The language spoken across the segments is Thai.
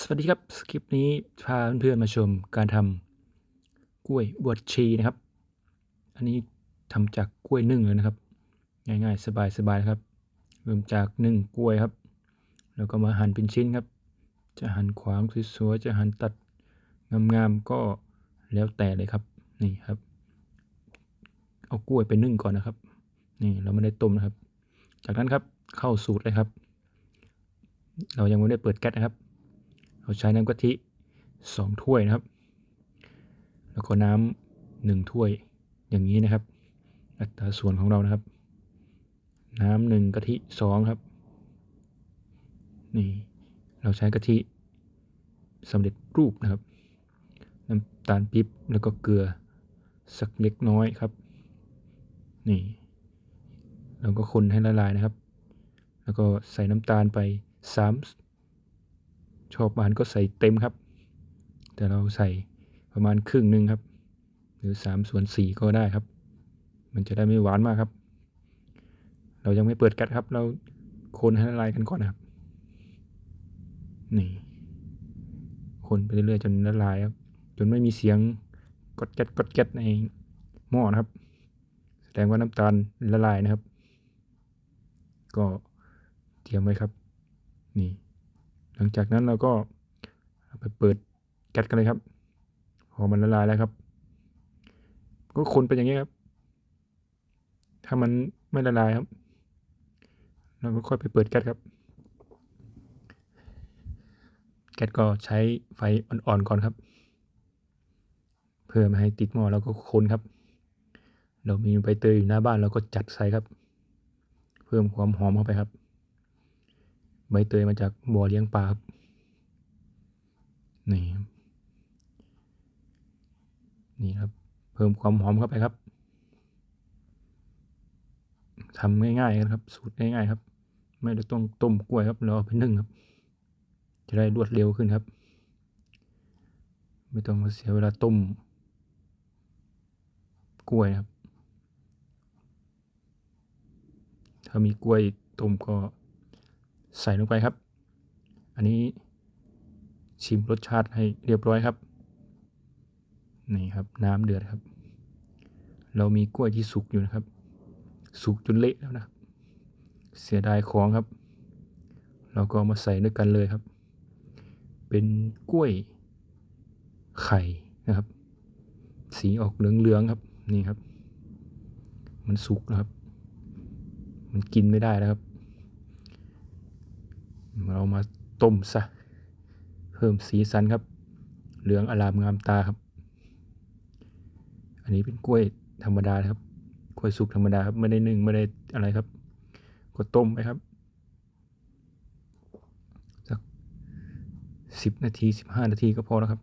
สวัสดีครับสคริปต์นี้พาเพื่อนๆมาชมการทำกล้วยบวชชีนะครับ อันนี้ทำจากกล้วยนึ่งเลยนะครับ ง่ายๆ สบายๆนะครับ เริ่มจากนึ่งกล้วยครับ แล้วก็มาหั่นเป็นชิ้นครับ จะหั่นขวางสวยๆ จะหั่นตัดงามๆ ก็แล้วแต่เลยครับ นี่ครับ เอากล้วยไปนึ่งก่อนนะครับ นี่เราไม่ได้ต้มนะครับ จากนั้นครับเข้าสูตรเลยครับ เรายังไม่ได้เปิดแก๊สนะครับ เราใช้น้ำกะทิสองถ้วยนะครับ แล้วก็น้ำหนึ่งถ้วยอย่างนี้นะครับ อัตราส่วนของเรานะครับ น้ำหนึ่งกะทิสองครับ นี่เราใช้กะทิสำเร็จรูปนะครับ น้ำตาลปี๊บแล้วก็เกลือสักเล็กน้อยครับ นี่ เราก็คนให้ละลายนะครับ แล้วก็ใส่น้ำตาลไปสาม ชอบหวานก็ใส่เต็มครับ แต่เราใส่ประมาณครึ่งหนึ่งครับ หรือสามส่วนสี่ก็ได้ครับ มันจะได้ไม่หวานมากครับ เรายังไม่เปิดก๊สครับ เราคนให้ละลายกันก่อนนะครับ นี่ คนไปเรื่อยๆจนละลายครับ จนไม่มีเสียงกดแก๊สกดแก๊สในหม้อนะครับ แสดงว่าน้ำตาลละลายนะครับ ก็เตรียมไว้ครับ นี่ หลังจากนั้นเราก็ไปเปิดแก๊สกันเลยครับพอมันละลายแล้วครับ ก็คนไปอย่างนี้ครับ ถ้ามันไม่ละลายครับเราก็ค่อยไปเปิดแก๊สครับ แก๊สก็ใช้ไฟอ่อนๆก่อนครับ เพื่อไม่ให้ติดหม้อเราก็คนครับ เรามีใบเตยอยู่หน้าบ้านเราก็จัดใส่ครับ เพิ่มความหอมเข้าไปครับ ใบเตยมาจากบ่อเลี้ยงปลาครับนี่นี่ครับ เพิ่มความหอมเข้าไปครับทำง่ายๆครับ สูตรง่ายๆครับ ไม่ได้ต้องต้มกล้วยครับเราเอาไปนึ่งครับ จะได้รวดเร็วขึ้นครับ ไม่ต้องมาเสียเวลาต้ม กล้วยครับ ถ้ามีกล้วยต้มก็ ใส่ลงไปครับ อันนี้ชิมรสชาติให้เรียบร้อยครับนี่ครับน้ำเดือดครับ เรามีกล้วยที่สุกอยู่นะครับ สุกจนเละแล้วนะเสียดายของครับ เราก็มาใส่ด้วยกันเลยครับ เป็นกล้วยไข่นะครับ สีออกเหลืองๆครับนี่ครับ มันสุกนะครับ มันกินไม่ได้แล้วครับ เรามาต้มซะ เพิ่มสีสันครับ เหลืองอลามงามตาครับ อันนี้เป็นกล้วยธรรมดาครับ กล้วยสุกธรรมดาครับ ไม่ได้นึ่งไม่ได้อะไรครับ ก็ต้มไปครับ สักสิบนาทีสิบห้านาทีก็พอแล้วครับ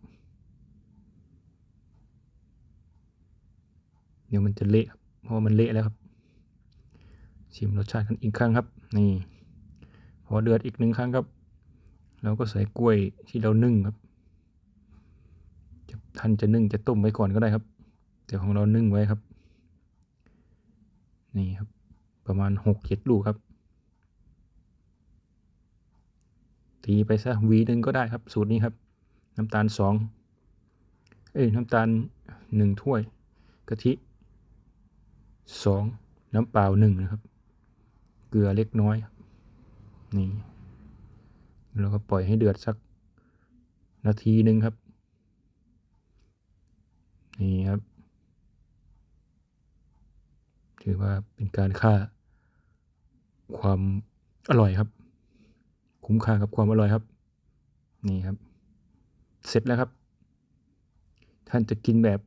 เดี๋ยวมันจะเละเพราะมันเละแล้วครับ ชิมรสชาติกันอีกครั้งครับ นี่ พอเดือดอีกหนึ่งครั้งครับ เราก็ใส่กล้วยที่เรานึ่งครับท่านจะนึ่งจะต้มไว้ก่อนก็ได้ครับ แต่ของเรานึ่งไว้ครับ นี่ครับ ประมาณหกเจ็ดลูกครับ ตีไปซะวีหนึ่งก็ได้ครับ สูตรนี้ครับ น้ำตาลสองเอ้ยน้ำตาลหนึ่งถ้วยกะทิสองน้ำเปล่าหนึ่งนะครับ เกลือเล็กน้อย นี่เราก็ปล่อยให้เดือดสักนาทีหนึ่งครับ นี่ครับ ถือว่าเป็นการฆ่า ความอร่อยครับ คุ้มค่ากับความอร่อยครับ นี่ครับ เสร็จแล้วครับ ท่านจะกินแบบ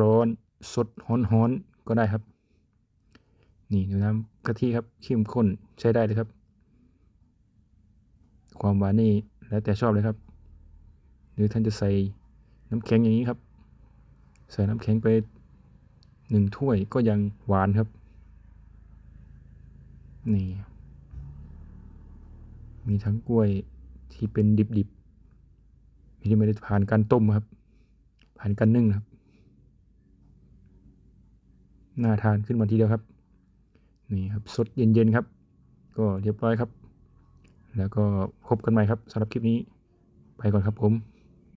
ร้อนๆสดฮ้อนๆก็ได้ครับ นี่ดูน้ำกะทิครับเข้มข้นใช้ได้เลยครับ ความหวานนี่แล้วแต่ชอบเลยครับ หรือท่านจะใส่น้ำแข็งอย่างนี้ครับ ใส่น้ำแข็งไปหนึ่งถ้วยก็ยังหวานครับ นี่ มีทั้งกล้วยที่เป็นดิบๆที่ไม่ได้ผ่านการต้มครับ ผ่านการนึ่งครับน่าทานขึ้นมาทีเดียวครับ นี่ครับสดเย็นๆครับ ก็เรียบร้อยครับ แล้วก็พบกันใหม่ครับสำหรับคลิปนี้ ไปก่อนครับผม